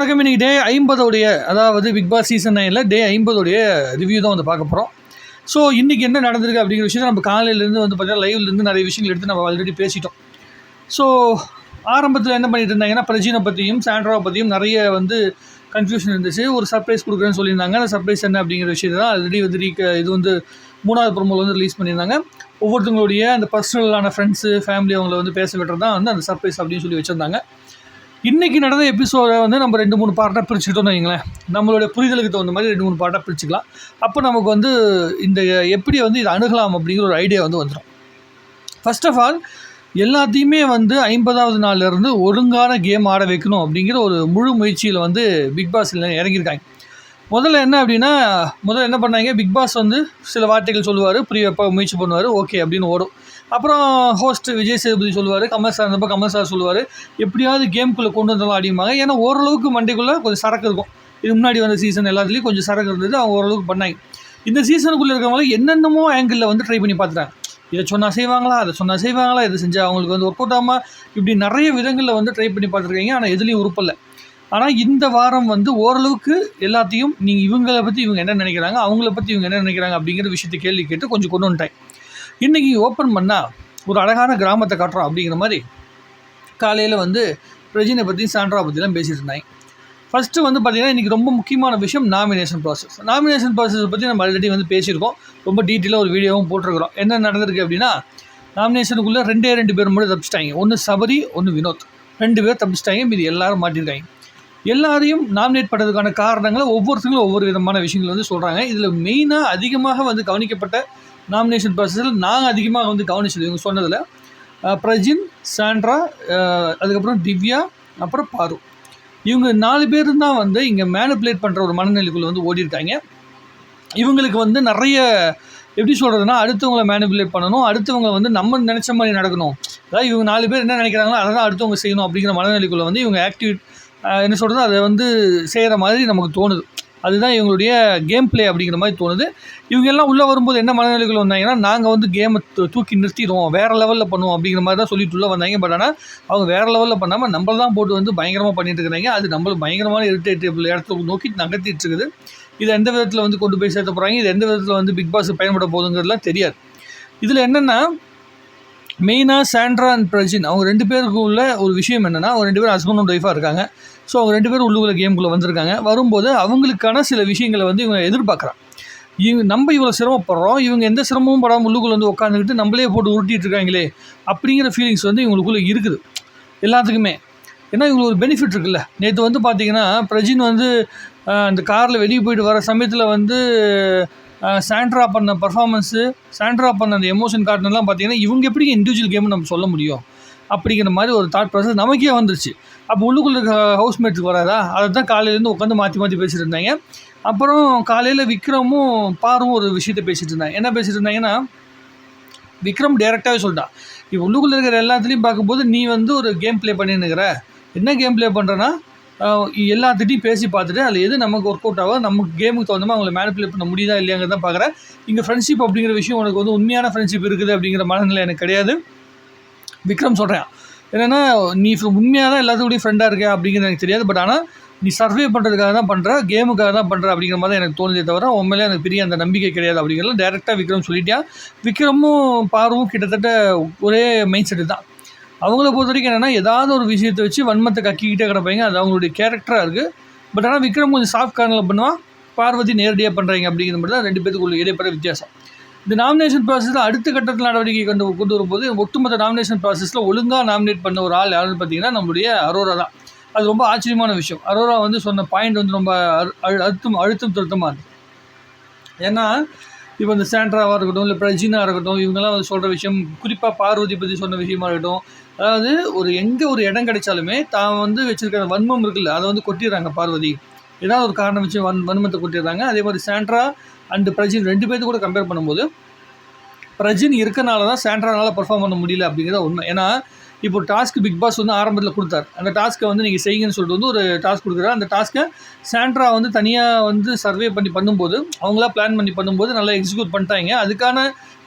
வணக்கம். இன்றைக்கி டே ஐம்பதோடைய அதாவது பிக் பாஸ் சீசன் நைனில் டே ஐம்பதோடைய ரிவ்யூ தான் வந்து பார்க்க போகிறோம் ஸோ இன்றைக்கி என்ன நடந்திருக்கு அப்படிங்கிற விஷயத்தை நம்ம காலையிலேருந்து வந்து பார்த்திங்கன்னா லைவ்லேருந்து நிறைய விஷயங்கள் எடுத்து நம்ம ஆல்ரெடி பேசிட்டோம். ஸோ ஆரம்பத்தில் என்ன பண்ணிட்டு இருந்தாங்கன்னா பிரஜினை பற்றியும் சாண்ட்ராவை பற்றியும் நிறைய வந்து கன்ஃபியூஷன் இருந்துச்சு. ஒரு சர்ப்ரைஸ் கொடுக்குறேன்னு சொல்லியிருந்தாங்க. அந்த சர்ப்ரைஸ் என்ன அப்படிங்கிற விஷயத்தை தான் ஆல்ரெடி வந்து ரீ இது வந்து மூணாவது ப்ரோமோவில் வந்து ரிலீஸ் பண்ணியிருந்தாங்க. ஒவ்வொருத்தங்களுடைய அந்த பர்சனலான ஃப்ரெண்ட்ஸு ஃபேமிலி அவங்கள வந்து பேச விட்டுறது தான் வந்து அந்த சர்ப்ரைஸ் அப்படின்னு சொல்லி வச்சுருந்தாங்க. இன்றைக்கி நடந்த எபிசோடை வந்து நம்ம ரெண்டு மூணு பார்ட்டாக பிரிச்சுக்கிட்டோம்னு வைங்களேன் நம்மளுடைய புரிதலுக்கு தகுந்த மாதிரி ரெண்டு மூணு பார்ட்டாக பிரிச்சுக்கலாம். அப்போ நமக்கு வந்து இந்த எப்படி வந்து இதை அணுகலாம் அப்படிங்கிற ஒரு ஐடியா வந்து வந்துடும் ஃபஸ்ட் ஆஃப் ஆல் எல்லாத்தையுமே வந்து ஐம்பதாவது நாள்லேருந்து ஒழுங்கான கேம் ஆட வைக்கணும் அப்படிங்கிற ஒரு முழு முயற்சியில் வந்து பிக் பாஸில் இறங்கியிருக்காங்க. முதல்ல என்ன அப்படின்னா முதல்ல என்ன பண்ணாங்க? பிக் பாஸ் வந்து சில வார்த்தைகள் சொல்லுவார் புரிய முயற்சி பண்ணுவார் ஓகே அப்படின்னு ஓடும். அப்புறம் ஹோஸ்ட் விஜய் சேதுபதி சொல்லுவார் கமல் சார் இருந்தப்போ கமல் சார் சொல்லுவார் எப்படியாவது கேம்குள்ளே கொண்டு வந்தாலும் அடிப்பாங்க ஏன்னா ஓரளவுக்கு மண்டைக்குள்ளே கொஞ்சம் சரக்கு இருக்கும். இது முன்னாடி வந்த சீசன் எல்லாத்துலேயும் கொஞ்சம் சரக்கு இருந்தது அவங்க ஓரளவுக்கு பண்ணாங்க. இந்த சீசனுக்குள்ளே இருக்கிறவங்க என்னென்னமோ ஆங்கிளில் வந்து ட்ரை பண்ணி பார்த்துட்டாங்க. இதை சொன்னால் செய்வாங்களா அதை சொன்னால் செய்வாங்களா இதை செஞ்சால் அவங்களுக்கு வந்து ஒர்க் அவுட் ஆகாமல் இப்படி நிறைய விதங்களில் வந்து ட்ரை பண்ணி பார்த்துருக்கீங்க ஆனால் எதுலேயும் உறுப்பில்லை ஆனால் இந்த வாரம் வந்து ஓரளவுக்கு எல்லாத்தையும் நீங்கள் இவங்களை பற்றி இவங்க என்ன நினைக்கிறாங்க அவங்கள பற்றி இவங்க என்ன நினைக்கிறாங்க அப்படிங்கிற விஷயத்தை கேள்வி கேட்டு கொஞ்சம் கொண்டு வந்துட்டேன் இன்றைக்கி ஓப்பன் பண்ணால் ஒரு அழகான கிராமத்தை காட்டுறோம் அப்படிங்கிற மாதிரி காலையில் வந்து பிரஜினை பற்றி சாண்ட்ரா பற்றிலாம் பேசிகிட்டு இருந்தாங்க. ஃபஸ்ட்டு வந்து பார்த்திங்கன்னா இன்றைக்கி ரொம்ப முக்கியமான விஷயம் நாமினேஷன் ப்ராசஸ் நாமினேஷன் ப்ராசஸ் பற்றி நம்ம ஆல்ரெடி வந்து பேசியிருக்கோம். ரொம்ப டீட்டெயிலாக ஒரு வீடியோவும் போட்டிருக்கிறோம். என்ன நடந்திருக்கு அப்படின்னா நாமினேஷனுக்குள்ளே ரெண்டே ரெண்டு பேர் மட்டும் தப்பிச்சிட்டாங்க. ஒன்று சபரி ஒன்று வினோத். ரெண்டு பேர் தப்பிச்சிட்டாங்க. இது எல்லாரும் மாட்டிருக்காங்க. எல்லாரையும் நாமினேட் பண்ணுறதுக்கான காரணங்களை ஒவ்வொருத்தங்களும் ஒவ்வொரு விதமான விஷயங்கள் வந்து சொல்கிறாங்க இதில் மெயினாக அதிகமாக வந்து கவனிக்கப்பட்ட நாமினேஷன் ப்ராசஸில் நாங்கள் அதிகமாக வந்து கவனிச்சது இவங்க சொன்னதில் பிரஜின் சாண்ட்ரா அதுக்கப்புறம் திவ்யா அப்புறம் பாரு. இவங்க நாலு பேர் தான் வந்து இங்கே மேனுப்புலேட் பண்ணுற ஒரு மனநிலைக்குள்ளே வந்து ஓடிருக்காங்க இவங்களுக்கு வந்து நிறைய எப்படி சொல்கிறதுனா அடுத்தவங்களை மேனுபுலேட் பண்ணணும் அடுத்தவங்க வந்து நம்ம நினச்ச மாதிரி நடக்கணும். அதாவது இவங்க நாலு பேர் என்ன நினைக்கிறாங்களோ அதை தான் அடுத்தவங்க செய்யணும் அப்படிங்கிற மனநிலைக்குள்ளே வந்து இவங்க ஆக்டிவ் என்ன சொல்கிறது அதை வந்து செய்கிற மாதிரி நமக்கு தோணுது. அதுதான் இவங்களுடைய கேம் பிளே அப்படிங்கிற மாதிரி தோணுது. இவங்க எல்லாம் உள்ளே வரும்போது என்ன மனநிலைகள் வந்தாங்கன்னா நாங்கள் வந்து கேமை தூக்கி நிறுத்திடுவோம். வேறு லெவலில் பண்ணுவோம் அப்படிங்கிற மாதிரி தான் சொல்லிட்டு உள்ளே வந்தாங்க. பட் ஆனால் அவங்க வேறு லெவலில் பண்ணாமல் நம்மள தான் போட்டு வந்து பயங்கரமாக பண்ணிட்டு இருக்கிறாங்க. அது நம்மளுக்கு பயங்கரமான இரிட்டேட்டிவ் இடத்துல நோக்கி நகர்த்திட்டு இருக்குது. இது எந்த விதத்தில் வந்து கொண்டு போய் சேர்த்த போகிறாங்க இது எந்த விதத்தில் வந்து பிக் பாஸ் பயன்பட போகுதுங்கிறதுலாம் தெரியாது. இதில் என்னென்னா மெயினாக சாண்ட்ரா அண்ட் பிரஜின். அவங்க ரெண்டு பேருக்கு உள்ள ஒரு விஷயம் என்னென்னா அவங்க ரெண்டு பேரும் ஹஸ்பண்ட் அண்ட் ஒய்ஃபாக இருக்காங்க. ஸோ அவங்க ரெண்டு பேரும் உள்ளுக்குள்ள கேமுக்குள்ளே வந்திருக்காங்க. வரும்போது அவங்களுக்கான சில விஷயங்களை வந்து இவங்க எதிர்பார்க்குறாங்க இவங்க நம்ம இவ்வளோ சிரமப்படுறோம். இவங்க எந்த சிரமமும் படாமல் உள்ளுக்குள்ளே வந்து உட்காந்துக்கிட்டு நம்மளே போட்டு உருட்டிட்டு இருக்காங்களே அப்படிங்கிற ஃபீலிங்ஸ் வந்து இவங்களுக்குள்ளே இருக்குது. எல்லாத்துக்குமே. ஏன்னா இவங்களுக்கு ஒரு பெனிஃபிட் இருக்குல்ல. நேற்று வந்து பார்த்தீங்கன்னா பிரஜின் வந்து அந்த காரில் வெளியே போயிட்டு வர சமயத்தில் வந்து சாண்ட்ரா பண்ண பர்ஃபார்மன்ஸு சாண்ட்ரா பண்ண அந்த எமோஷன் காட்டினெல்லாம் பார்த்தீங்கன்னா இவங்க எப்படி இண்டிவிஜுவல் கேம்னு நம்ம சொல்ல முடியும்? அப்படிங்கிற மாதிரி ஒரு தாட் ப்ராசஸ் நமக்கே வந்துருச்சு. அப்போ உள்ளுக்குள்ள இருக்க ஹவுஸ்மேட்ஸுக்கு வராதா? அதை தான் காலையிலேருந்து உட்காந்து மாற்றி மாற்றி பேசிகிட்டு இருந்தாங்க. அப்புறம் காலையில் விக்ரமும் பாரும் ஒரு விஷயத்தை பேசிகிட்டு இருந்தாங்க. என்ன பேசிகிட்டு இருந்தாங்கன்னா விக்ரம் டேரெக்டாகவே சொல்லிட்டான் இப்போ உள்ளுக்குள்ளே இருக்கிற எல்லாத்துலேயும் பார்க்கும்போது நீ வந்து ஒரு கேம் ப்ளே பண்ணின்னுக்கிற. என்ன கேம் ப்ளே பண்ணுறேன்னா எல்லாத்துட்டையும் பேசி பார்த்துட்டு அதில் எது நமக்கு ஒர்க் அவுட் ஆகும் நமக்கு கேமுக்கு தகுந்த மாதிரி அவங்களை மேனிப்புலேட் பண்ண முடியுதா இல்லையாங்கிறத பார்க்குறேன். இங்கே ஃப்ரெண்ட்ஷிப் அப்படிங்கிற விஷயம் உனக்கு வந்து உண்மையான ஃப்ரெண்ட்ஷிப் இருக்குது அப்படிங்கிற மனநிலை எனக்கு கிடையாது. விக்ரம் சொல்கிறேன் என்னென்னா நீ உண்மையாக தான் எல்லாத்துக்கூடயும் ஃப்ரெண்டாக இருக்க அப்படிங்கிறது எனக்கு தெரியாது. பட் ஆனால் நீ சர்வே பண்ணுறதுக்காக தான் பண்ணுற கேமுக்காக தான் பண்ணுற அப்படிங்கிற மாதிரி தான் எனக்கு தோணுதே தவிர உண்மையிலே எனக்கு பெரிய அந்த நம்பிக்கை கிடையாது அப்படிங்கிறத டேரெக்டாக விக்ரம் சொல்லிட்டியா? விக்ரமும் பாருவும் கிட்டத்தட்ட ஒரே மைண்ட் செட்டு தான். அவங்கள பொறுத்த வரைக்கும் என்னென்னா ஏதாவது ஒரு விஷயத்தை வச்சு வன்மத்தை கக்கிக்கிட்டே கிடப்பாங்க. அது அவங்களுடைய கேரக்டராக இருக்குது பட் ஆனால் விக்ரம் கொஞ்சம் சாஃப்ட் கார்னில் பண்ணுவான். பார்வதி நேரடியாக பண்ணுறாங்க அப்படிங்கிற மட்டும் தான் ரெண்டு பேத்துக்குள்ள இடைப்பெற வித்தியாசம். இந்த நாமினேஷன் ப்ராசஸில் அடுத்த கட்டத்தில் நடவடிக்கை கொண்டு கொண்டு வரும்போது ஒட்டுமொத்த நாமினேஷன் ப்ராசஸில் ஒழுங்காக நாமினேட் பண்ண ஒரு ஆள் யாருன்னு பார்த்தீங்கன்னா நம்மளுடைய அரோரா தான். அது ரொம்ப ஆச்சரியமான விஷயம். அரோரா வந்து சொன்ன பாயிண்ட் வந்து ரொம்ப அழு- அழுத்தம் அழுத்தம் திருத்தமாக இருக்குது ஏன்னா இப்போ இந்த சாண்ட்ராவாக இருக்கட்டும் இல்லை பிரஜினாக இருக்கட்டும் இவங்கெல்லாம் வந்து சொல்கிற விஷயம் குறிப்பாக பார்வதி பற்றி சொன்ன விஷயமா இருக்கட்டும் அதாவது ஒரு எங்கே ஒரு இடம் கிடைச்சாலுமே தான் வந்து வச்சிருக்கிற வன்மம் இருக்குல்ல அதை வந்து கொட்டிடுறாங்க பார்வதி. ஏதாவது ஒரு காரணம் வச்சு வன் வன்மத்தை கொட்டிடுறாங்க. அதே மாதிரி சாண்ட்ரா அண்டு பிரஜின் ரெண்டு பேர்த்து கூட கம்பேர் பண்ணும்போது பிரஜின் இருக்கனால தான் சாண்ட்ரானால் பர்ஃபார்ம் பண்ண முடியல அப்படிங்கிறத உண்மை. ஏன்னா இப்போ டாஸ்க் பிக் பாஸ் வந்து ஆரம்பத்தில் கொடுத்தார். அந்த டாஸ்க்கை வந்து நீங்கள் செய்யுங்கன்னு சொல்லிட்டு வந்து ஒரு டாஸ்க் கொடுக்குறாரு. அந்த டாஸ்க்கை சாண்ட்ரா வந்து தனியாக வந்து சர்வே பண்ணி பண்ணும்போது அவங்களா பிளான் பண்ணி பண்ணும்போது நல்லா எக்ஸிக்யூட் பண்ணிட்டாங்க. அதுக்கான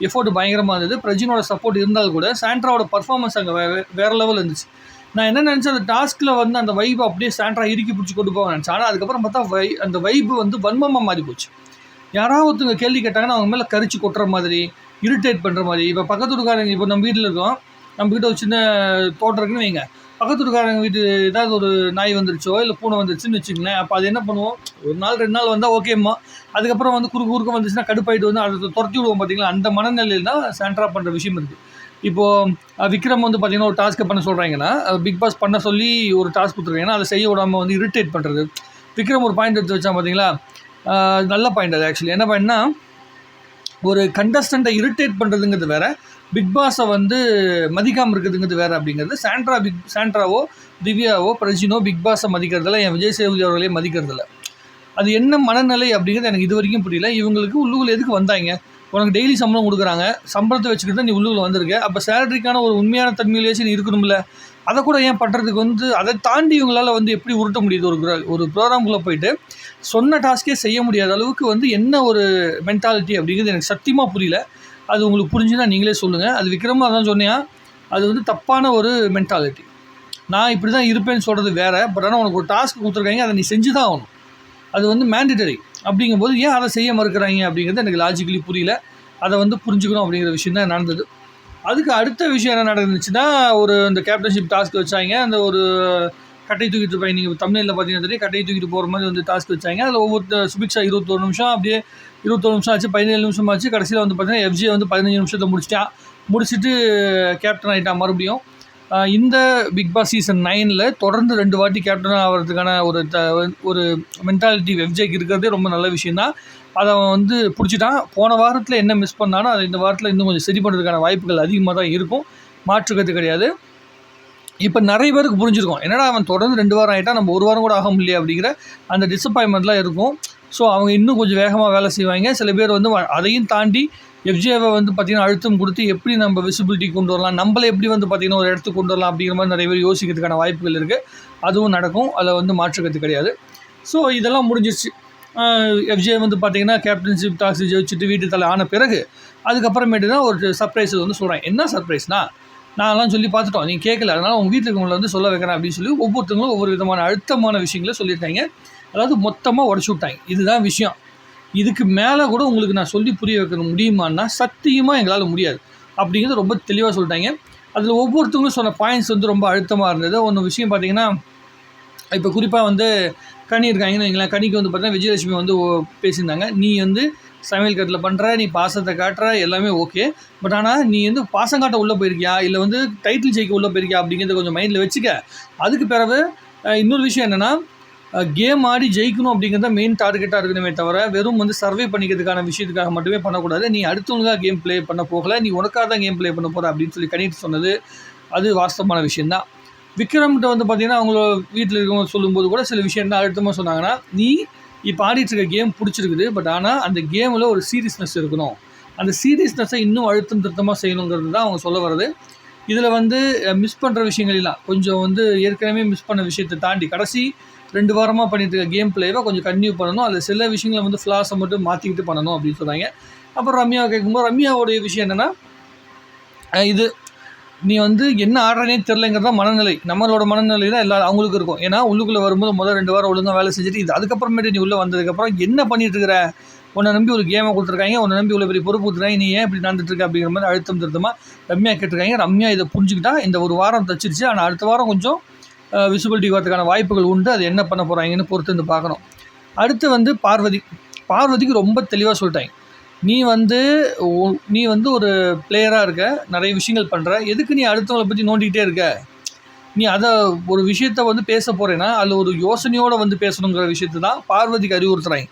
எஃபோர்ட் பயங்கரமாக இருந்தது. பிரஜினோட சப்போர்ட் இருந்தால் கூட சாண்ட்ராவோட பர்ஃபார்மன்ஸ் அங்கே வே வேறு லெவல் இருந்துச்சு. நான் என்ன நினச்சேன் அந்த டாஸ்கில் வந்து அந்த வைப் அப்படியே சாண்ட்ரா இறுக்கி பிடிச்சி கொண்டு போக நினச்சேன். ஆனால் அதுக்கப்புறம் பார்த்தா வை அந்த வைப்பு வந்து வன்மமாக மாறி போச்சு. யாராவது ஒருத்தவங்க கேள்வி கேட்டாங்கன்னா அவங்க மேலே கரிச்சு கொட்டுற மாதிரி இரிட்டேட் பண்ணுற மாதிரி இப்போ பக்கத்து வீட்டுக்காரங்க இப்போ நம்ம வீட்டில் இருக்கோம். நம்ம ஒரு சின்ன தோட்டம் இருக்குன்னு வைங்க. பக்கத்து வீட்டு ஏதாவது ஒரு நாய் வந்துருச்சோ இல்லை பூனை வந்துருச்சுன்னு வச்சுக்கங்களேன். அப்போ அது என்ன பண்ணுவோம்? ஒரு நாள் ரெண்டு நாள் வந்தால் ஓகேம்மா அதுக்கப்புறம் வந்து குறுக்கு குறுக்க வந்துச்சுன்னா கடுப்பாயிட்டு வந்து அதை துரத்தி விடுவோம் பார்த்தீங்களா அந்த மனநிலையில் தான் சாண்ட்ரா பண்ணுற விஷயம் இருக்குது இப்போது விக்ரம் வந்து பார்த்திங்கன்னா ஒரு டாஸ்க்கை பண்ண சொல்கிறாங்கன்னா பிக் பாஸ் பண்ண சொல்லி ஒரு டாஸ்க் கொடுத்துருக்காங்கன்னா அதை செய்ய விடாமல் வந்து இரிட்டேட் பண்ணுறது விக்ரம் ஒரு பாயிண்ட் எடுத்து வச்சான் பார்த்தீங்களா நல்ல பாயிண்ட் அது ஆக்சுவலி என்ன பாயிண்ட்னா ஒரு கண்டஸ்டண்ட்டை இரிட்டேட் பண்ணுறதுங்கிறது வேறு. பிக் பாஸை வந்து மதிக்காமல் இருக்குதுங்கிறது வேறு அப்படிங்கிறது. சாண்ட்ரா பிக் சாண்ட்ராவோ திவ்யாவோ பிரஜினோ பிக் பாஸை மதிக்கிறதில்ல. என் விஜய் சேதுபதி அவர்களே மதிக்கிறதில்ல. அது என்ன மனநிலை அப்படிங்கிறது எனக்கு இது வரைக்கும் புரியல. இவங்களுக்கு உள்ளூரில் எதுக்கு வந்தாங்க? உனக்கு டெய்லி சம்பளம் கொடுக்குறாங்க. சம்பளத்தை வச்சுக்கிட்டு தான் நீ உள்ளூரில் வந்திருக்க. அப்போ சேலரிக்கான ஒரு உண்மையான தன்மையிலேயே நீ இருக்கணும்ல. அதை கூட ஏன் பண்ணுறதுக்கு வந்து அதை தாண்டி இவங்களால் வந்து எப்படி உருட்ட முடியுது? ஒரு ஒரு ப்ரோக்ராம்குள்ளே போயிட்டு சொன்ன டாஸ்க்கே செய்ய முடியாத அளவுக்கு வந்து என்ன ஒரு மென்டாலிட்டி அப்படிங்கிறது எனக்கு சத்தியமாக புரியல. அது உங்களுக்கு புரிஞ்சுன்னா நீங்களே சொல்லுங்கள் அது விக்ரமாக தான் சொன்னியா? அது வந்து தப்பான ஒரு மென்டாலிட்டி நான் இப்படி தான் இருப்பேன்னு சொல்கிறது வேறு பட் ஆனால் உனக்கு ஒரு டாஸ்க் கொடுத்துருக்காங்க அதை நீ செஞ்சு தான் ஆகணும். அது வந்து மேண்டிட்டரி அப்படிங்கும்போது ஏன் அதை செய்ய மறுக்கிறாங்க அப்படிங்கிறது எனக்கு லாஜிக்கலி புரியல. அதை வந்து புரிஞ்சுக்கணும் அப்படிங்கிற விஷயம் தான் நடந்தது. அதுக்கு அடுத்த விஷயம் என்ன நடந்துச்சுன்னா ஒரு இந்த கேப்டன்ஷிப் டாஸ்க் வச்சாங்க. அந்த ஒரு கட்டை தூக்கிட்டு இருப்பாங்க. நீங்கள் தமிழில் பார்த்தீங்கன்னா தெரியும் கட்டை தூக்கிட்டு போகிற மாதிரி வந்து டாஸ்க் வச்சாங்க. அதில் ஒவ்வொரு சுபிக்ஷா இருபத்தொரு நிமிஷம் அப்படியே இருபத்தொரு நிமிஷம் ஆச்சு பதினேழு நிமிஷம் ஆச்சு. கடைசியில் வந்து பார்த்தீங்கன்னா எஃப்ஜியை வந்து பதினஞ்சு நிமிஷத்தை முடிச்சிட்டான் முடிச்சுட்டு கேப்டன் ஆகிட்டான் மறுபடியும். இந்த பிக் பாஸ் சீசன் நைனில் தொடர்ந்து ரெண்டு வாட்டி கேப்டன் ஆகிறதுக்கான ஒரு த ஒரு மென்டாலிட்டி வெப்ஜேக்கு இருக்கிறதே ரொம்ப நல்ல விஷயந்தான் அதை அவன் வந்து பிடிச்சிட்டான். போன வாரத்தில் என்ன மிஸ் பண்ணானோ அதை இந்த வாரத்தில் இன்னும் கொஞ்சம் சரி பண்ணுறதுக்கான வாய்ப்புகள் அதிகமாக தான் இருக்கும் மாற்றுக்கிறது கிடையாது. இப்போ நிறைய பேருக்கு புரிஞ்சிருக்கும். என்னடா அவன் தொடர்ந்து ரெண்டு வாரம் ஆகிட்டா நம்ம ஒரு வாரம் கூட ஆக முடியல அப்படிங்கிற அந்த டிசப்பாயின்மெண்ட்லாம் இருக்கும். ஸோ அவங்க இன்னும் கொஞ்சம் வேகமாக வேலை செய்வாங்க. சில பேர் வந்து வ- அதையும் தாண்டி எஃப்ஜிஏவை வந்து பார்த்திங்கன்னா அழுத்தம் கொடுத்து எப்படி நம்ம விசிபிலிட்டி கொண்டு வரலாம் நம்மளை எப்படி வந்து பார்த்திங்கன்னா ஒரு இடத்துக்கு கொண்டு வரலாம் அப்படிங்கிற மாதிரி நிறைய பேர் யோசிக்கிறதுக்கான வாய்ப்புகள் இருக்குது அதுவும் நடக்கும். அதில் வந்து மாற்றுக்கிறது கிடையாது. ஸோ இதெல்லாம் முடிஞ்சிருச்சு. எஃப்ஜே வந்து பார்த்திங்கன்னா கேப்டன்ஷிப் டாக்ஸி ஜெயிச்சுட்டு வீட்டு தலை ஆன பிறகு அதுக்கப்புறமேட்டு தான் ஒரு சர்ப்ரைஸ் வந்து சொல்கிறேன் என்ன சர்ப்ரைஸ்னால் நான்லாம் சொல்லி பார்த்துட்டோம். நீங்கள் கேட்கல. அதனால் உங்கள் வீட்டுக்கு இருக்கவங்களை வந்து சொல்ல வைக்கிறேன் அப்படின்னு சொல்லி ஒவ்வொருத்தவங்களும் ஒவ்வொரு விதமான அழுத்தமான விஷயங்களை சொல்லியிருக்காங்க. அதாவது மொத்தமாக உடச்சி விட்டாங்க. இதுதான் விஷயம். இதுக்கு மேலே கூட உங்களுக்கு நான் சொல்லி புரிய வைக்க முடியுமான்னா சத்தியமாக எங்களால் முடியாது. அப்படிங்கிறது ரொம்ப தெளிவாக சொல்லிட்டாங்க. அதில் ஒவ்வொருத்தவங்களும் சொன்ன பாயிண்ட்ஸ் வந்து ரொம்ப அழுத்தமாக இருந்தது. ஒன்று விஷயம் பார்த்தீங்கன்னா இப்போ குறிப்பாக வந்து கனி இருக்காங்கன்னு வைங்களேன். கனிக்கு வந்து பார்த்தீங்கன்னா விஜயலட்சுமி வந்து பேசியிருந்தாங்க. நீ வந்து சமையல் கட்டில் பண்ணுற நீ பாசத்தை காட்டுற எல்லாமே ஓகே பட் ஆனால் நீ வந்து பாசம் காட்ட உள்ளே போயிருக்கியா? இல்லை வந்து டைட்டில் ஜெயிக்க உள்ளே போயிருக்கியா? அப்படிங்கிறத கொஞ்சம் மைண்டில் வச்சுக்க. அதுக்கு பிறகு இன்னொரு விஷயம் என்னென்னா கேம் ஆடி ஜெயிக்கணும் அப்படிங்கிறத மெயின் டார்கெட்டாக இருக்கணுமே தவிர வெறும் வந்து சர்வே பண்ணிக்கிறதுக்கான விஷயத்துக்காக மட்டுமே பண்ணக்கூடாது. நீ அடுத்தவங்களுக்காக கேம் ப்ளே பண்ண போகல நீ உனக்காக தான் கேம் ப்ளே பண்ண போகிற அப்படின்னு சொல்லி கணிட்டு சொன்னது அது வாஸ்தவமான விஷயந்தான் விக்ரம்கிட்ட வந்து பார்த்தீங்கன்னா அவங்கள வீட்டில் இருக்கவங்க சொல்லும்போது கூட சில விஷயம் என்ன அழுத்தமாக சொன்னாங்கன்னா நீ இப்போ ஆடிட்டுருக்க கேம் பிடிச்சிருக்குது பட் ஆனால் அந்த கேமில் ஒரு சீரியஸ்னஸ் இருக்கணும். அந்த சீரியஸ்னஸை இன்னும் அழுத்தம் திருத்தமாக செய்யணுங்கிறது தான் அவங்க சொல்ல வர்றது. இதில் வந்து மிஸ் பண்ணுற விஷயங்களெல்லாம் கொஞ்சம் வந்து ஏற்கனவே மிஸ் பண்ண விஷயத்தை தாண்டி கடைசி ரெண்டு வாரமாக பண்ணிட்டு இருக்க கேம் பிளேவை கொஞ்சம் கன்டினியூ பண்ணணும். அதில் சில விஷயங்களை வந்து ஃப்ளாஸை மட்டும் மாற்றிக்கிட்டு பண்ணணும் அப்படின்னு சொன்னாங்க அப்புறம் ரம்யாவை கேட்கும்போது ரம்யாவோடைய விஷயம் என்னென்னா இது நீ வந்து என்ன ஆடுறனே தெரிலங்கிறது தான் மனநிலை. நம்மளோட மனநிலை தான் எல்லா அவங்களுக்கு இருக்கும். ஏன்னா உள்ளுக்குள்ளே வரும்போது முதல் ரெண்டு வாரம் ஒழுங்காக வேலை செஞ்சுட்டு இது அதுக்கப்புறமேட்டு நீ உள்ளே வந்ததுக்கப்புறம் என்ன பண்ணிட்டு இருக்கிற உன்னை நம்பி ஒரு கேமை கொடுத்துருக்காங்க உன்னை நம்பி உள்ள பெரிய பொறுப்பு கொடுத்துருக்காங்க நீ ஏன் இப்படி நடந்துட்டுருக்க அப்படிங்கிற மாதிரி அழுத்தம் திருத்தமாக ரம்யா கேட்டிருக்காங்க. ரம்யா இதை புரிஞ்சுக்கிட்டா இந்த ஒரு வாரம் தச்சிருச்சு. ஆனால் அடுத்த வாரம் கொஞ்சம் விசிபிலிட்டி வரதுக்கான வாய்ப்புகள் உண்டு. அது என்ன பண்ண போகிறாங்கன்னு பொறுத்து வந்து பார்க்கணும். அடுத்து வந்து பார்வதி. பார்வதிக்கு ரொம்ப தெளிவாக சொல்லிட்டாங்க. நீ வந்து நீ வந்து ஒரு பிளேயராக இருக்க நிறைய விஷயங்கள் பண்ணுற எதுக்கு நீ அடுத்தவங்களை பற்றி நோண்டிக்கிட்டே இருக்க? நீ அதை ஒரு விஷயத்த வந்து பேச போகிறேன்னா அதில் ஒரு யோசனையோடு வந்து பேசணுங்கிற விஷயத்தை தான் பார்வதிக்கு அறிவுறுத்துறாங்க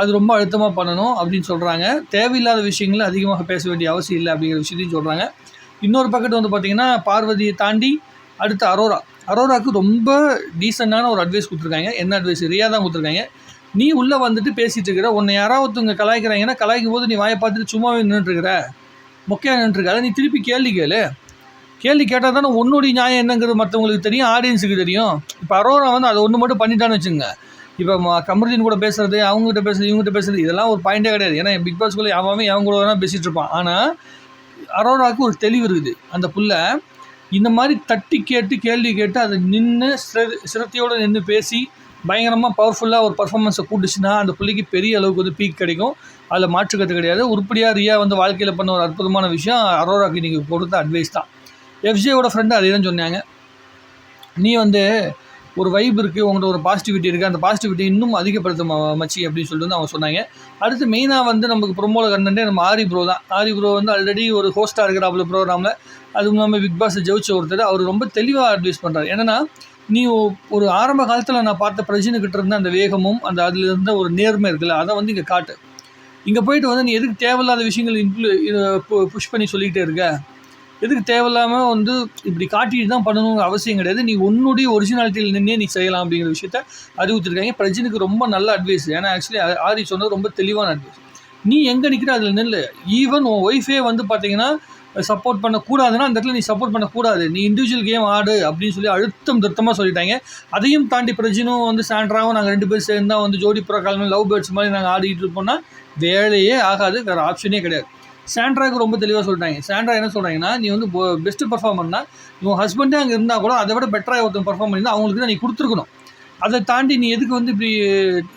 அது ரொம்ப அழுத்தமாக பண்ணணும் அப்படின்னு சொல்கிறாங்க தேவையில்லாத விஷயங்களை அதிகமாக பேச வேண்டிய அவசியம் இல்லை அப்படிங்கிற விஷயத்தையும் சொல்கிறாங்க இன்னொரு பக்கத்து வந்து பார்த்திங்கன்னா பார்வதியை தாண்டி அடுத்து அரோரா. அரோராவுக்கு ரொம்ப டீசெண்டான ஒரு அட்வைஸ் கொடுத்துருக்காங்க. என்ன அட்வைஸ் ரியா தான் கொடுத்துருக்காங்க. நீ உள்ளே வந்துட்டு பேசிகிட்டு இருக்கிற உன்னை யாராவது ஒருத்தவங்க கலாய்க்கிறாங்கன்னா கலாய்க்கும் போது நீ வாயை பார்த்துட்டு சும்மாவே நின்றுட்டுருக்கிற மொக்கையாக நின்றுருக்காத நீ திருப்பி கேள்வி கேளு. கேள்வி கேட்டால் தானே உன்னுடைய நியாயம் என்னங்கிறது மற்றவங்களுக்கு தெரியும் ஆடியன்ஸுக்கு தெரியும். இப்போ அரோரா வந்து அதை ஒன்று மட்டும் பண்ணிட்டான்னு வச்சுங்க இப்போ கமருதீன் கூட பேசுறது அவங்ககிட்ட பேசுறது இவங்ககிட்ட பேசுறது இதெல்லாம் ஒரு பாயிண்டே கிடையாது. ஏன்னா பிக் பாஸ் அவன் அவன் கூட தான் பேசிகிட்டு இருப்பான். ஆனால் அரோராவுக்கு ஒரு தெளிவு இருக்குது. அந்த புள்ள இந்த மாதிரி தட்டி கேட்டு கேள்வி கேட்டு அதை நின்று சிர சிரத்தையோடு நின்று பேசி பயங்கரமாக பவர்ஃபுல்லாக ஒரு பர்ஃபார்மன்ஸை கூட்டுச்சுன்னா அந்த பிள்ளைக்கு பெரிய அளவுக்கு வந்து பீக் கிடைக்கும். அதில் மாற்றுக்கிறது கிடையாது. உருப்படியாக ரியா வந்து வாழ்க்கையில் பண்ண ஒரு அற்புதமான விஷயம் அரோராக்கு நீங்கள் கொடுத்த அட்வைஸ் தான். எஃப்ஜேயோட ஃப்ரெண்டு அதே தான் சொன்னாங்க. நீ வந்து ஒரு வைப் இருக்குது உங்கள்கிட்ட ஒரு பாசிட்டிவிட்டி இருக்குது அந்த பாசிட்டிவிட்டி இன்னும் அதிகப்படுத்த மச்சி அப்படின்னு சொல்லிட்டு வந்து அவங்க சொன்னாங்க. அடுத்து மெயினாக வந்து நமக்கு ப்ரொமோல கண்டே நம்ம ஆரி ப்ரோ தான். ஆரி ப்ரோ வந்து ஆல்ரெடி ஒரு ஹோஸ்ட்டாக இருக்கிறாப்புல ப்ரோக்ராமில் அதுவும் இல்லாமல் பிக் பாஸ் ஜெயிச்ச ஒருத்தர் அவர் ரொம்ப தெளிவாக அட்வைஸ் பண்ணுறாரு என்னென்னா நீ ஒரு ஆரம்ப காலத்தில் நான் பார்த்த பிரஜினுக்கிட்ட இருந்த அந்த வேகமும் அந்த அதில் இருந்த ஒரு நேர்மை இருக்குல்ல அதை வந்து இங்கே காட்டு. இங்கே போயிட்டு வந்து நீ எதுக்கு தேவையில்லாத விஷயங்கள் இன்க்ளூ புஷ் பண்ணி சொல்லிக்கிட்டே இருக்க? எதுக்கு தேவையில்லாமல் வந்து இப்படி காட்டிட்டு தான் பண்ணணுங்கிற அவசியம் கிடையாது. நீ உன்னுடைய ஒரிஜினாலிட்டியில் நின்னே நீ செய்யலாம் அப்படிங்கிற விஷயத்த அறிவித்திருக்காங்க பிரஜனுக்கு ரொம்ப நல்ல அட்வைஸ் ஏன்னா ஆக்சுவலி ஆரி சொன்னது ரொம்ப தெளிவான அட்வைஸ் நீ எங்கே நிற்கிற அதில் நில்லு. ஈவன் உன் ஒய்ஃபே வந்து பார்த்தீங்கன்னா சப்போர்ட் பண்ணக்கூடாதுன்னா அந்த இடத்துல நீ சப்போர்ட் பண்ணக்கூடாது. நீ இண்டிவிஜுவல் கேம் ஆடு அப்படின்னு சொல்லி அழுத்தம் திருத்தமாக சொல்லிட்டாங்க. அதையும் தாண்டி பிரஜினும் வந்து சாண்ட்ராவும் நாங்கள் ரெண்டு பேரும் சேர்ந்து தான் வந்து ஜோடி புறக்காலமே லவ் பேர்ட்ஸ் மாதிரி நாங்கள் ஆடிக்கிட்டு இருப்போம்னா வேலையே ஆகாது. வேறு ஆப்ஷனே கிடையாது. சாண்ட்ராவுக்கு ரொம்ப தெளிவாக சொல்லிட்டாங்க. சாண்ட்ரா என்ன சொல்கிறாங்கன்னா நீ வந்து பெஸ்ட்டு பர்ஃபார்மர்னா உன் ஹஸ்பண்டே அங்கே இருந்தால் கூட அதை விட பெட்டராக ஒருத்தன் பர்ஃபார்ம் பண்ணியிருந்தால் அவங்களுக்கு தான் நீ கொடுத்துருக்கணும். அதை தாண்டி நீ எதுக்கு வந்து இப்படி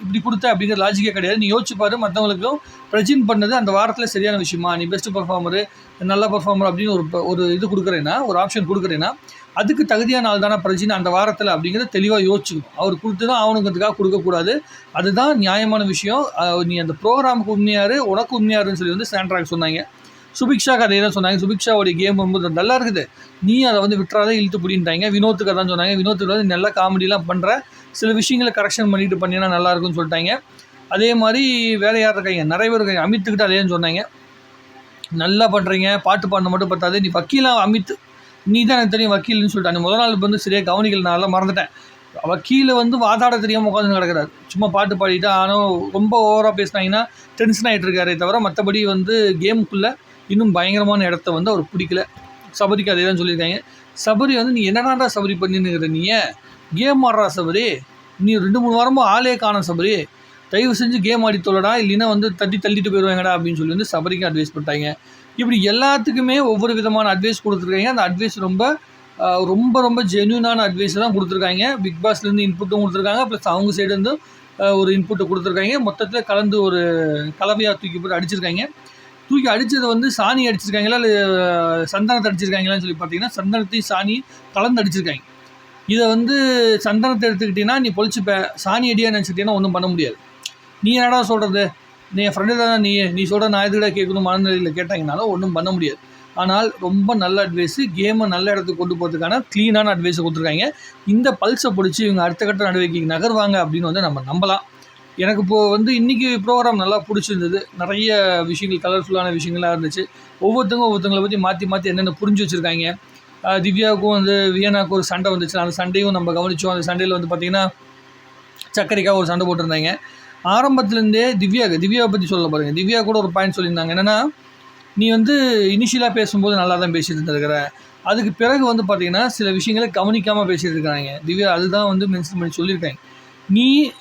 இப்படி கொடுத்த அப்படிங்கிற லாஜிக்கே கிடையாது. நீ யோசிச்சு பாரு மற்றவங்களுக்கும் பிரஜின் பண்ணது அந்த வாரத்தில் சரியான விஷயமா? நீ பெஸ்ட் பர்ஃபார்மரு நல்ல பர்ஃபார்மர் அப்படின்னு ஒரு ஒரு இது கொடுக்குறேன்னா ஒரு ஆப்ஷன் கொடுக்குறேன்னா அதுக்கு தகுதியான ஆள் தானே பிரஜின் அந்த வாரத்தில் அப்படிங்கிறத தெளிவாக யோசிச்சுக்கணும். அவர் கொடுத்து தான் அவனுங்கிறதுக்காக கொடுக்கக்கூடாது. அதுதான் நியாயமான விஷயம். நீ அந்த ப்ரோக்ராமுக்கு உண்மையாரு உனக்கு உண்மையாருன்னு சொல்லி வந்து சாண்ட்ராக் சொன்னாங்க. சுபிக்ஷா கதையை தான் சொன்னாங்க. சுபிக்ஷாவோடைய கேம் ரொம்ப நல்லா இருக்குது. நீ அதை வந்து விட்டுறாதே இழுத்து பிடின்ட்டாங்க. வினோத்துக்கு தான் சொன்னாங்க. வினோத்துக்கு வந்து நல்ல காமெடிலாம் பண்ணுற சில விஷயங்களை கரெக்ஷன் பண்ணிட்டு பண்ணினா நல்லா இருக்கும்னு சொல்லிட்டாங்க. அதே மாதிரி வேற யார் இருக்காங்க? நிறைய பேர் இருக்காங்க. அமித்துக்கிட்ட அதேன்னு சொன்னாங்க. நல்லா பண்ணுறீங்க பாட்டு பாடின மட்டும் பார்த்தாது நீ வக்கீலாக அமித் நீ தான் எனக்கு தெரியும் வக்கீல்னு சொல்லிட்டாங்க. முதல் நாள் வந்து சரியாக கவனிக்கலனால மறந்துட்டேன். வக்கீல் வந்து வாதாட தெரியாமல் உட்காந்து கிடக்கிறாரு சும்மா பாட்டு பாடிட்டு ஆனால் ரொம்ப ஓவராக பேசினாங்கன்னா டென்ஷன் ஆகிட்டு இருக்காரே தவிர மற்றபடி வந்து கேமுக்குள்ளே இன்னும் பயங்கரமான இடத்த வந்து அவர் பிடிக்கல. சபரிக்கு அதே தான் சொல்லியிருக்காங்க. சபரி வந்து நீ என்னடாண்டா சபரி பண்ணினுங்கிற நீ கேம் ஆடுறா சபரி. நீ ரெண்டு மூணு வாரமும் ஆளே காணும் சபரி. தயவு செஞ்சு கேம் ஆடி தொல்லடா இல்லைன்னா வந்து தட்டி தள்ளிட்டு போயிடுவாங்கடா அப்படின்னு சொல்லி வந்து சபரிக்கு அட்வைஸ் பண்ணிட்டாங்க. இப்படி எல்லாத்துக்குமே ஒவ்வொரு விதமான அட்வைஸ் கொடுத்துருக்காங்க. அந்த அட்வைஸ் ரொம்ப ரொம்ப ரொம்ப ஜென்யூனான அட்வைஸ் தான் கொடுத்துருக்காங்க. பிக் பாஸ்லேருந்து இன்புட்டும் கொடுத்துருக்காங்க. ப்ளஸ் அவங்க சைடுலேருந்து ஒரு இன்புட்டை கொடுத்துருக்காங்க. மொத்தத்தில் கலந்து ஒரு கலவையாக தூக்கி போட்டு அடிச்சிருக்காங்க. தூக்கி அடித்தது வந்து சாணி அடிச்சிருக்காங்களா இல்லை சந்தனத்தை அடிச்சிருக்காங்களான்னு சொல்லி பார்த்தீங்கன்னா சந்தனத்தையும் சாணி கலந்து அடிச்சிருக்காங்க. இதை வந்து சந்தனத்தை எடுத்துக்கிட்டீங்கன்னா நீ பொழிச்சுப்ப. சாணி அடியாக நினச்சிக்கிட்டீங்கன்னா ஒன்றும் பண்ண முடியாது. நீ என்னடா சொல்கிறது நீ என் ஃப்ரெண்டு தானே நீ. நீ சொல்கிற நான் எதுக்கிட்ட கேட்கணும் மனநிலையில் கேட்டாங்கனாலும் ஒன்றும் பண்ண முடியாது. ஆனால் ரொம்ப நல்ல அட்வைஸு கேமை நல்ல இடத்துக்கு கொண்டு போகிறதுக்கான க்ளீனான அட்வைஸை கொடுத்துருக்காங்க. இந்த பல்ஸை பிடிச்சி இவங்க அடுத்த கட்ட நடவடிக்கைக்கு நகர்வாங்க அப்படின்னு வந்து நம்ம நம்பலாம். எனக்கு இப்போது வந்து இன்றைக்கி ப்ரோக்ராம் நல்லா பிடிச்சிருந்தது. நிறைய விஷயங்கள் கலர்ஃபுல்லான விஷயங்களாக இருந்துச்சு. ஒவ்வொருத்தவங்க ஒவ்வொருத்தங்களை பற்றி மாற்றி மாற்றி என்னென்ன புரிஞ்சு வச்சுருக்காங்க. திவ்யாவுக்கும் வந்து வியனாவுக்கும் ஒரு சண்டை வந்துச்சு. அந்த சண்டையும் நம்ம கவனிச்சோம். அந்த சண்டையில் வந்து பார்த்திங்கன்னா சக்கரைக்காக ஒரு சண்டை போட்டிருந்தாங்க. ஆரம்பத்துலேருந்தே திவ்யாவுக்கு திவ்யாவை பற்றி சொல்ல பாருங்கள் திவ்யா கூட ஒரு பாயிண்ட் சொல்லியிருந்தாங்க. என்னென்னா நீ வந்து இனிஷியலாக பேசும்போது நல்லா தான் பேசிட்டு இருந்திருக்கிற அதுக்கு பிறகு வந்து பார்த்திங்கன்னா சில விஷயங்களை கவனிக்காமல் பேசிகிட்டு இருக்கிறாங்க திவ்யா அதுதான் வந்து மென்ஷன் பண்ணி சொல்லியிருக்காங்க. நீ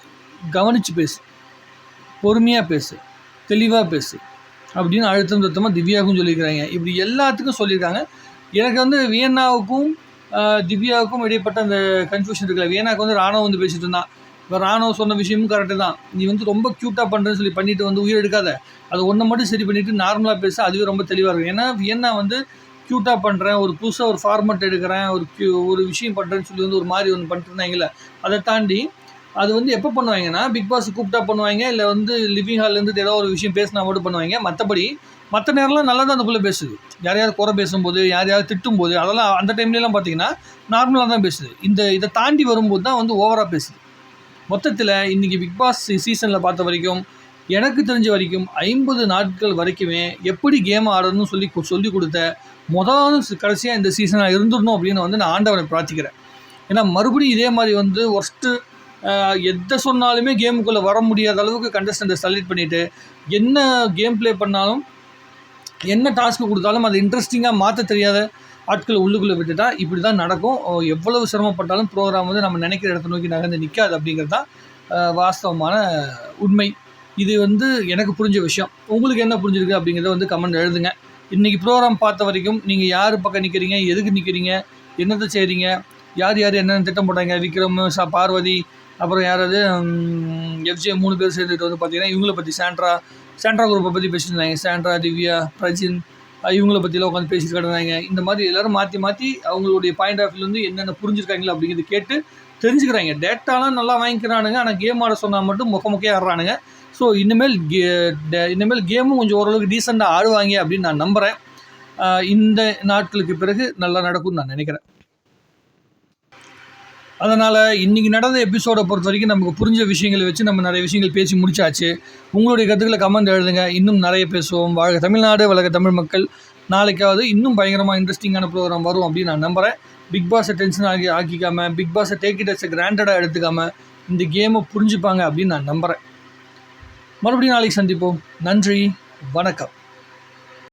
கவனித்து பேசு. பொறுமையாக பேசு. தெளிவாக பேசு. அப்படின்னு அழுத்தம் திருத்தமாக திவ்யாவுக்கும் சொல்லியிருக்கிறாங்க. இப்படி எல்லாத்துக்கும் சொல்லியிருக்காங்க. எனக்கு வந்து வியன்னாவுக்கும் திவ்யாவுக்கும் இடைப்பட்ட அந்த கன்ஃபியூஷன் இருக்குல்ல. வியன்னாவுக்கு வந்து ராணுவம் வந்து பேசிட்டு இருந்தான். இப்போ ராணுவம் சொன்ன விஷயமும் கரெக்டு தான். நீ வந்து ரொம்ப க்யூட்டாக பண்ணுறேன்னு சொல்லி பண்ணிட்டு வந்து உயிர் எடுக்காத. அது ஒன்றை மட்டும் சரி பண்ணிவிட்டு நார்மலாக பேச. அதுவே ரொம்ப தெளிவாக இருக்கும். ஏன்னா வியன்னா வந்து க்யூட்டாக பண்ணுறேன் ஒரு புதுசாக ஒரு ஃபார்மெட் எடுக்கிறேன். ஒரு க்யூ ஒரு விஷயம் பண்ணுறேன்னு சொல்லி வந்து ஒரு மாதிரி ஒன்று பண்ணிட்டு இருந்தாங்கல்ல. அதை தாண்டி அது வந்து எப்போ பண்ணுவாங்கன்னா பிக் பாஸ் கூப்பிட்டா பண்ணுவாங்க. இல்லை வந்து லிவிங் ஹால்லேருந்து ஏதோ ஒரு விஷயம் பேசினா மட்டும் பண்ணுவாங்க. மற்றபடி மற்ற நேரம்லாம் நல்லா தான் அந்த பிள்ளை பேசுது. யாரையாவது குறை பேசும்போது யாரையாவது திட்டும்போது அதெல்லாம் அந்த டைம்லலாம் பார்த்தீங்கன்னா நார்மலாக தான் பேசுது. இந்த இதை தாண்டி வரும்போது தான் வந்து ஓவராக பேசுது. மொத்தத்தில் இன்றைக்கி பிக் பாஸ் சீசனில் பார்த்த வரைக்கும் எனக்கு தெரிஞ்ச வரைக்கும் ஐம்பது நாட்கள் வரைக்குமே எப்படி கேம் ஆடணும்னு சொல்லி சொல்லி கொடுத்த முதல் கடைசியாக இந்த சீசனாக இருந்துடணும் அப்படின்னு வந்து நான் ஆண்டவனை பிரார்த்திக்கிறேன். ஏன்னா மறுபடியும் இதே மாதிரி வந்து ஒர்ஸ்ட்டு எதை சொன்னாலுமே கேமுக்குள்ளே வர முடியாத அளவுக்கு கண்டஸ்டண்ட்டை செலக்ட் பண்ணிவிட்டு என்ன கேம் ப்ளே பண்ணாலும் என்ன டாஸ்க்கு கொடுத்தாலும் அதை இன்ட்ரெஸ்டிங்காக மாற்ற தெரியாத ஆட்களை உள்ளுக்குள்ளே விட்டுட்டா இப்படி தான் நடக்கும் எவ்வளவு சிரமப்பட்டாலும் ப்ரோக்ராம் வந்து நம்ம நினைக்கிற இடத்த நோக்கி நகர்ந்து நிற்காது அப்படிங்கிறது தான் வாஸ்தவமான உண்மை. இது வந்து எனக்கு புரிஞ்ச விஷயம். உங்களுக்கு என்ன புரிஞ்சிருக்கு அப்படிங்கிறத வந்து கமெண்ட் எழுதுங்க. இன்றைக்கி ப்ரோக்ராம் பார்த்த வரைக்கும் நீங்கள் யார் பக்கம் நிற்கிறீங்க எதுக்கு நிற்கிறீங்க என்னத்தை செய்கிறீங்க யார் யார் என்னென்ன திட்டம் போட்டாங்க விக்ரம் சா பார்வதி அப்புறம் யாராவது எஃப்ஜே மூணு பேர் சேர்ந்துட்டு வந்து பார்த்தீங்கன்னா இவங்கள பற்றி சாண்ட்ரா சாண்ட்ரா குரூப்பை பற்றி பேசியிருந்தாங்க. சாண்ட்ரா திவ்யா பிரஜின் இவங்கள பற்றிலாம் உட்காந்து பேசிட்டு கிடந்தாங்க. இந்த மாதிரி எல்லோரும் மாற்றி மாற்றி அவங்களுடைய பாயிண்ட் ஆஃப் வியூலேருந்து என்னென்ன புரிஞ்சிருக்காங்களோ அப்படிங்கிறது கேட்டு தெரிஞ்சுக்கிறாங்க. டேட்டாலாம் நல்லா வாங்கிக்கிறானுங்க. ஆனால் கேம் ஆட சொன்னால் மட்டும் முக்க மொக்கையாக ஆடுறானுங்க. ஸோ இனிமேல் கே டே- இனிமேல் கேமும் கொஞ்சம் ஓரளவுக்கு டீசெண்டாக ஆடுவாங்க அப்படின்னு நான் நம்புகிறேன் இந்த நாட்களுக்கு பிறகு நல்லா நடக்கும்னு நான் நினைக்கிறேன். அதனால் இன்றைக்கி நடந்த எபிசோடை பொறுத்த வரைக்கும் நமக்கு புரிஞ்ச விஷயங்களை வச்சு நம்ம நிறைய விஷயங்கள் பேசி முடிச்சாச்சு. உங்களுடைய கருத்துக்களை கமெண்ட் எழுதுங்க. இன்னும் நிறைய பேசுவோம். வாழ்க தமிழ்நாடு வழக தமிழ் மக்கள். நாளைக்காவது இன்னும் பயங்கரமாக இன்ட்ரெஸ்டிங்கான ப்ரோக்ராம் வரும் அப்படின்னு நான் நம்புகிறேன் பிக் பாஸை டென்ஷன் ஆகி ஆக்கிக்காமல் பிக் பாஸை டேக் இட் அஸ் கிராண்டடாக எடுத்துக்காம இந்த கேமை புரிஞ்சுப்பாங்க அப்படின்னு நான் நம்புகிறேன் மறுபடியும் நாளைக்கு சந்திப்போம். நன்றி வணக்கம்.